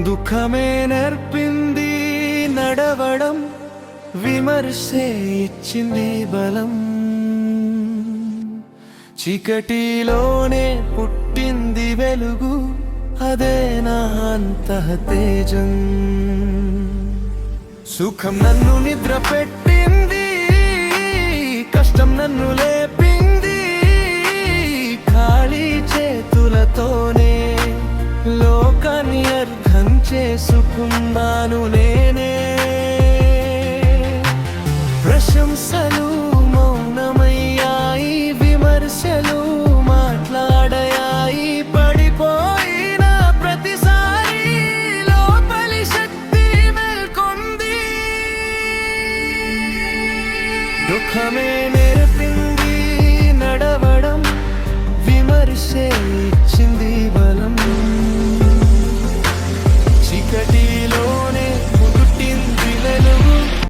దుఃఖమే నేర్పింది నడవడం విమర్శే ఇచ్చింది బలం. చీకటిలోనే పుట్టింది వెలుగు అదే నా అంతః తేజం. సుఖం నన్ను నిద్ర పెట్టింది కష్టం నన్ను లేపింది ఖాళీ చేతులతోనే చేసుకున్నాను నేనే. ప్రశంసలు మౌనమయ్యాయి విమర్శలు మాట్లాడయాయి పడిపోయిన ప్రతిసారి లోపలి శక్తి మేల్కొంది. దుఃఖమే నేర్పింది నడవడం విమర్శే